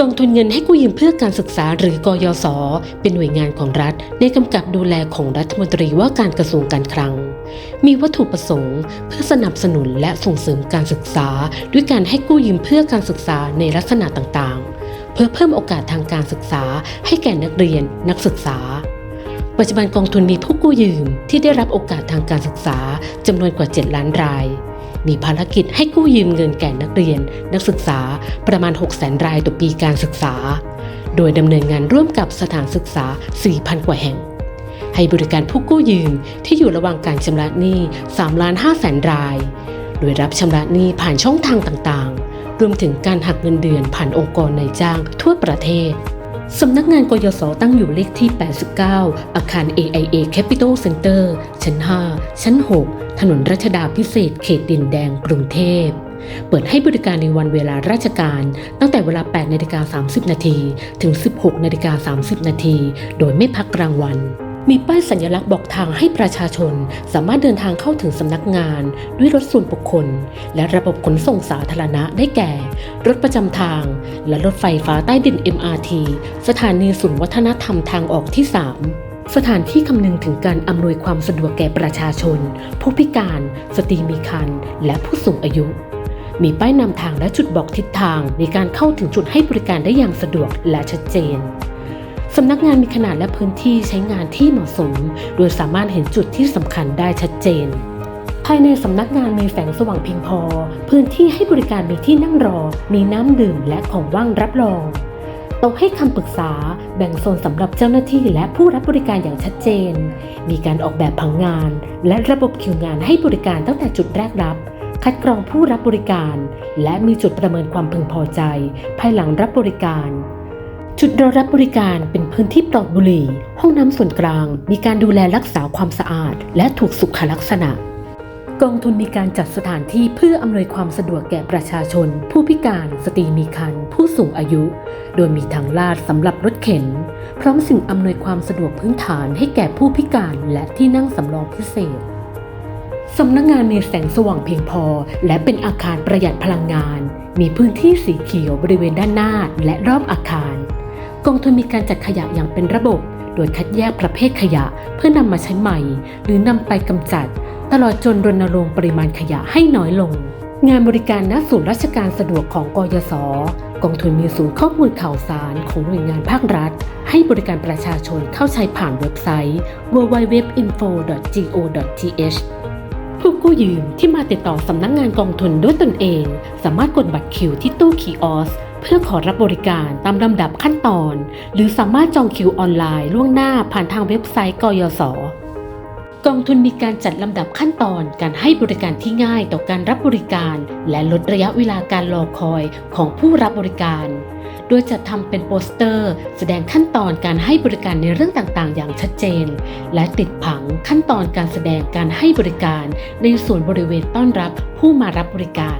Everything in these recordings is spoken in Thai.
กองทุนเงินให้กู้ยืมเพื่อการศึกษาหรือกยศ เป็นหน่วยงานของรัฐ ในกำกับดูแลของรัฐมนตรีว่าการกระทรวงการคลัง มีวัตถุประสงค์ เพื่อสนับสนุนและส่งเสริมการศึกษา ด้วยการให้กู้ยืมเพื่อการศึกษาในลักษณะต่างๆ เพื่อเพิ่มโอกาสทางการศึกษา ให้แก่นักเรียน นักศึกษา ปัจจุบันกองทุนมีผู้กู้ยืมที่ได้รับโอกาสทางการศึกษาจำนวนกว่า 7 ล้านราย มีภารกิจให้กู้ยืมเงินแก่นักเรียน นักศึกษาประมาณ 6 0 0 0 0 รายต่อปีการศึกษา โดยดำเนินงานร่วมกับสถานศึกษา 4,000 กว่าแห่ง ให้บริการผู้กู้ยืมที่อยู่ระหว่างการชำระหนี้3ล้าน5แสนราย โดยรับชำระหนี้ผ่านช่องทางต่างๆ รวมถึงการหักเงินเดือนผ่านองค์กรนายจ้างทั่วประเทศ สำนักงานกยศตั้งอยู่เลขที่ 89 อาคาร AIA Capital Center ชั้น 5 ชั้น 6 ถนนรัชดาพิเศษเขตดินแดงกรุงเทพ เปิดให้บริการในวันเวลาราชการ ตั้งแต่เวลา 8 นาฬิกา 30 นาที ถึง 16 นาฬิกา 30 นาที โดยไม่พักกลางวัน มีป้ายสัญลักษณ์บอกทางให้ประชาชนสามารถเดินทางเข้าถึงสำนักงาน ด้วยรถส่วนบุคคล และระบบขนส่งสาธารณะได้แก่ รถประจำทาง และรถไฟฟ้าใต้ดิน MRT สถานีศูนย์วัฒนธรรมทางออกที่ 3สถานที่คำนึงถึงการอำนวยความสะดวกแก่ประชาชน ผู้พิการ สตรีมีครรภ์และผู้สูงอายุ มีป้ายนำทางและจุดบอกทิศทางในการเข้าถึงจุดให้บริการได้อย่างสะดวกและชัดเจน สำนักงานมีขนาดและพื้นที่ใช้งานที่เหมาะสม โดยสามารถเห็นจุดที่สำคัญได้ชัดเจน ภายในสำนักงานมีแสงสว่างเพียงพอ พื้นที่ให้บริการมีที่นั่งรอ มีน้ำดื่มและของว่างรับรองโต๊ะให้คำปรึกษา แบ่งโซนสำหรับเจ้าหน้าที่และผู้รับบริการอย่างชัดเจน มีการออกแบบผังงาน และระบบคิวงานให้บริการตั้งแต่จุดแรกรับ คัดกรองผู้รับบริการ และมีจุดประเมินความพึงพอใจ ภายหลังรับบริการ จุดรอรับบริการเป็นพื้นที่ปลอดบุหรี่ ห้องน้ำส่วนกลาง มีการดูแลรักษาความสะอาด และถูกสุขลักษณะ กองทุนมีการจัดสถานที่เพื่ออำนวยความสะดวกแก่ประชาชน ผู้พิการ สตรีมีครรภ์ผู้สูงอายุ โดยมีทางลาดสำหรับรถเข็น พร้อมสิ่งอำนวยความสะดวกพื้นฐานให้แก่ผู้พิการและที่นั่งสำรองพิเศษสำนักงานมีแสงสว่างเพียงพอ และเป็นอาคารประหยัดพลังงาน มีพื้นที่สีเขียวบริเวณด้านหน้าและรอบอาคาร กองทุนมีการจัดขยะอย่างเป็นระบบ โดยคัดแยกประเภทขยะเพื่อนำมาใช้ใหม่ หรือนำไปกำจัด ตลอดจนรณรงค์ปริมาณขยะให้น้อยลง งานบริการณศูนย์ราชการสะดวกของกยศกองทุนมีศูนย์ข้อมูลข่าวสารของหน่วยงานภาครัฐ ให้บริการประชาชนเข้าใช้ผ่านเว็บไซต์ www.info.go.th ผู้กู้ยืมที่มาติดต่อสำนักงงานกองทุนด้วยตนเอง สามารถกดบัตรคิวที่ตู้คีออส เพื่อขอรับบริการตามลำดับขั้นตอน หรือสามารถจองคิวออนไลน์ล่วงหน้าผ่านทางเว็บไซต์กยศกองทุนมีการจัดลำดับขั้นตอนการให้บริการที่ง่ายต่อการรับบริการ และลดระยะเวลาการรอคอยของผู้รับบริการ โดยจัดทำเป็นโปสเตอร์ แสดงขั้นตอนการให้บริการในเรื่องต่างๆ อย่างชัดเจน และติดผังขั้นตอนการแสดงการให้บริการในส่วนบริเวณต้อนรับผู้มารับบริการ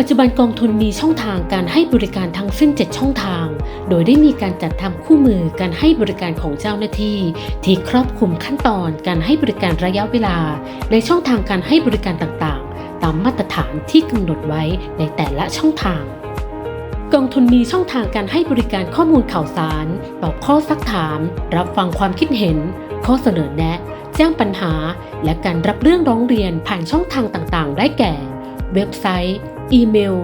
ปัจจุบันกองทุนมีช่องทางการให้บริการทั้งสิ้น 7 ช่องทาง โดยได้มีการจัดทำคู่มือการให้บริการของเจ้าหน้าที่ ที่ครอบคลุมขั้นตอนการให้บริการระยะเวลา ในช่องทางการให้บริการต่างๆ ตามมาตรฐานที่กำหนดไว้ในแต่ละช่องทางกองทุนมีช่องทางการให้บริการข้อมูลข่าวสาร ตอบข้อซักถาม รับฟังความคิดเห็น ข้อเสนอแนะ แจ้งปัญหา และการรับเรื่องร้องเรียนผ่านช่องทางต่างๆ ได้แก่ เว็บไซต์ อีเมล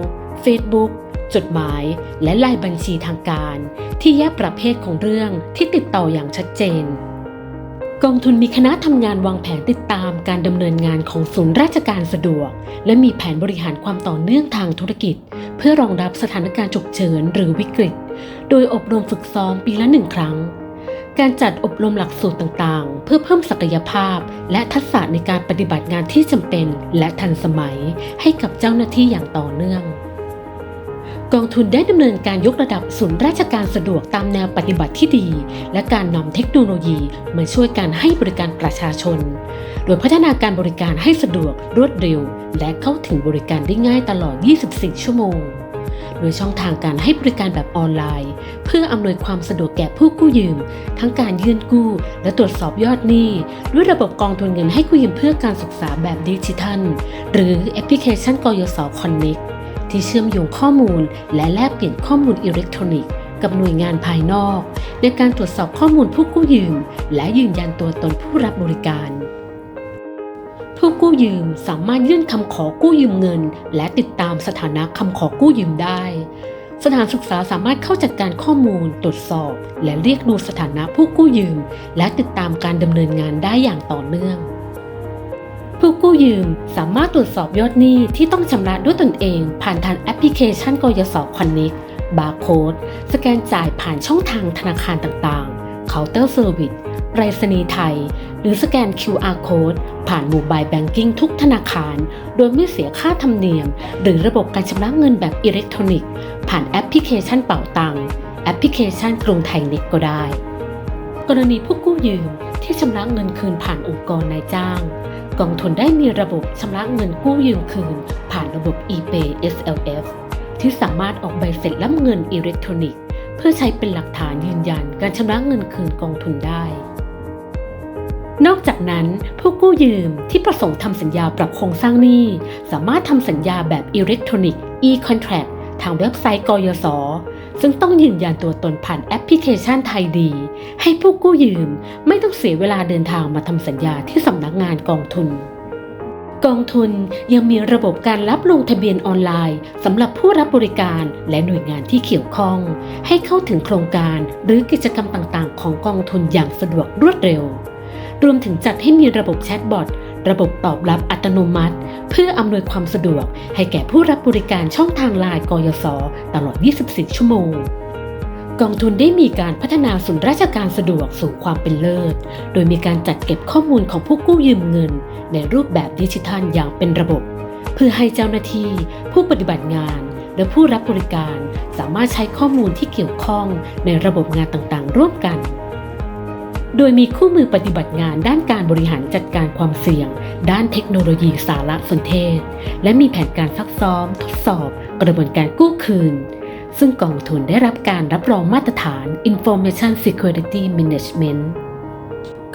Facebook จดหมายและลายบัญชีทางการ ที่แยกประเภทของเรื่องที่ติดต่ออย่างชัดเจน กองทุนมีคณะทำงานวางแผนติดตามการดำเนินงานของศูนย์ราชการสะดวก และมีแผนบริหารความต่อเนื่องทางธุรกิจ เพื่อรองรับสถานการณ์ฉุกเฉินหรือวิกฤต โดยอบรมฝึกซ้อมปีละหนึ่งครั้ง การจัดอบรมหลักสูตรต่างๆ เพื่อเพิ่มศักยภาพ และทักษะในการปฏิบัติงานที่จำเป็นและทันสมัยให้กับเจ้าหน้าที่อย่างต่อเนื่อง กองทุนได้ดำเนินการยกระดับศูนย์ราชการสะดวกตามแนวปฏิบัติที่ดี และการนำเทคโนโลยีมาช่วยการให้บริการประชาชน โดยพัฒนาการบริการให้สะดวกรวดเร็ว และเข้าถึงบริการได้ง่ายตลอด 24 ชั่วโมง โดยช่องทางการให้บริการแบบออนไลน์ เพื่ออำนวยความสะดวกแก่ผู้กู้ยืม ทั้งการยื่นกู้ และตรวจสอบยอดหนี้ ด้วยระบบกองทุนเงินให้กู้ยืมเพื่อการศึกษาแบบดิจิทัล หรือแอปพลิเคชันกยศคอนเน็กที่เชื่อมโยงข้อมูล และแลกเปลี่ยนข้อมูลอิเล็กทรอนิกส์กับหน่วยงานภายนอก ในการตรวจสอบข้อมูลผู้กู้ยืม และยืนยันตัวตนผู้รับบริการ ผู้กู้ยืมสามารถยื่นคำขอกู้ยืมเงิน และติดตามสถานะคำขอกู้ยืมได้ สถานศึกษาสามารถเข้าจัดการข้อมูล ตรวจสอบ และเรียกดูสถานะผู้กู้ยืม และติดตามการดำเนินงานได้อย่างต่อเนื่อง ผู้กู้ยืมสามารถตรวจสอบยอดหนี้ที่ต้องชำระด้วยตนเอง ผ่านทางแอปพลิเคชันกยศคอนเน็กบาร์โค้ดสแกนจ่ายผ่านช่องทางธนาคารต่างๆ เคาน์เตอร์เซอร์วิสไปรษณีย์ไทย หรือสแกน QR Code ผ่านโมบายแบงกิ้งทุกธนาคาร โดยไม่เสียค่าธรรมเนียม หรือระบบการชำระเงินแบบอิเล็กทรอนิกส์ ผ่านแอปพลิเคชันเป๋าตังแอปพลิเคชันกรุงไทยเน็ตก็ได้ กรณีผู้กู้ยืมที่ชำระเงินคืนผ่านองค์กรนายจ้าง กองทุนได้มีระบบชำระเงินกู้ยืมคืน ผ่านระบบ ePay SLF ที่สามารถออกใบเสร็จรับเงินอิเล็กทรอนิกส์ เพื่อใช้เป็นหลักฐานยืนยันการชำระเงินคืนกองทุนได้ นอกจากนั้นผู้กู้ยืมที่ประสงค์ทำสัญญาปรับโครงสร้างหนี้ สามารถทำสัญญาแบบอิเล็กทรอนิกส์ e-contract ทางเว็บไซต์กยศซึ่งต้องยืนยันตัวตนผ่านแอปพลิเคชันไทยดี ให้ผู้กู้ยืมไม่ต้องเสียเวลาเดินทางมาทำสัญญาที่สำนักงานกองทุน กองทุนยังมีระบบการรับลงทะเบียนออนไลน์สำหรับผู้รับบริการและหน่วยงานที่เกี่ยวข้อง ให้เข้าถึงโครงการหรือกิจกรรมต่างๆ ของกองทุนอย่างสะดวกรวดเร็ว รวมถึงจัดให้มีระบบแชทบอทระบบตอบรับอัตโนมัติ เพื่ออำนวยความสะดวกให้แก่ผู้รับบริการช่องทางไลน์กยศตลอด 24 ชั่วโมง กองทุนได้มีการพัฒนาศูนย์ราชการสะดวกสู่ความเป็นเลิศ โดยมีการจัดเก็บข้อมูลของผู้กู้ยืมเงิน ในรูปแบบดิจิทัลอย่างเป็นระบบ เพื่อให้เจ้าหน้าที่ ผู้ปฏิบัติงาน และผู้รับบริการสามารถใช้ข้อมูลที่เกี่ยวข้องในระบบงานต่างๆ ร่วมกัน โดยมีคู่มือปฏิบัติงานด้านการบริหารจัดการความเสี่ยง ด้านเทคโนโลยีสารสนเทศ และมีแผนการซักซ้อม ทดสอบ กระบวนการกู้คืน ซึ่งกองทุนได้รับการรับรองมาตรฐาน Information Security Management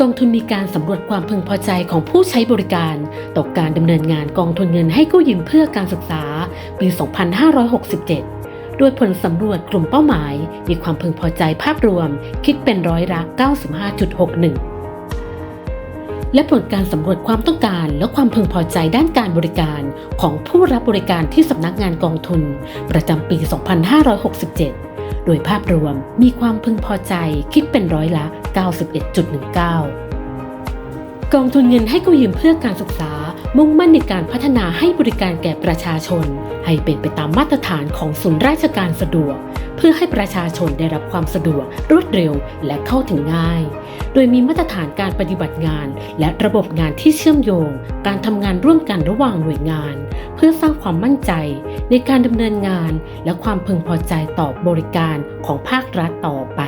กองทุนมีการสำรวจความพึงพอใจของผู้ใช้บริการ ต่อการดำเนินงานกองทุนเงินให้กู้ยืมเพื่อการศึกษา ปี 2567 โดยผลสำรวจกลุ่มเป้าหมาย มีความพึงพอใจภาพรวมคิดเป็นร้อยละ 95.61 และผลการสำรวจความต้องการและความพึงพอใจด้านการบริการของผู้รับบริการที่สำนักงานกองทุน ประจำปี 2567 โดยภาพรวมมีความพึงพอใจคิดเป็นร้อยละ 91.19 กองทุนเงินให้กู้ยืมเพื่อการศึกษา มุ่งมั่นในการพัฒนาให้บริการแก่ประชาชน ให้เป็นไปตามมาตรฐานของศูนย์ราชการสะดวก เพื่อให้ประชาชนได้รับความสะดวก รวดเร็วและเข้าถึงง่าย โดยมีมาตรฐานการปฏิบัติงาน และระบบงานที่เชื่อมโยง การทำงานร่วมกันระหว่างหน่วยงาน เพื่อสร้างความมั่นใจ ในการดำเนินงาน และความพึงพอใจต่อบริการของภาครัฐต่อไป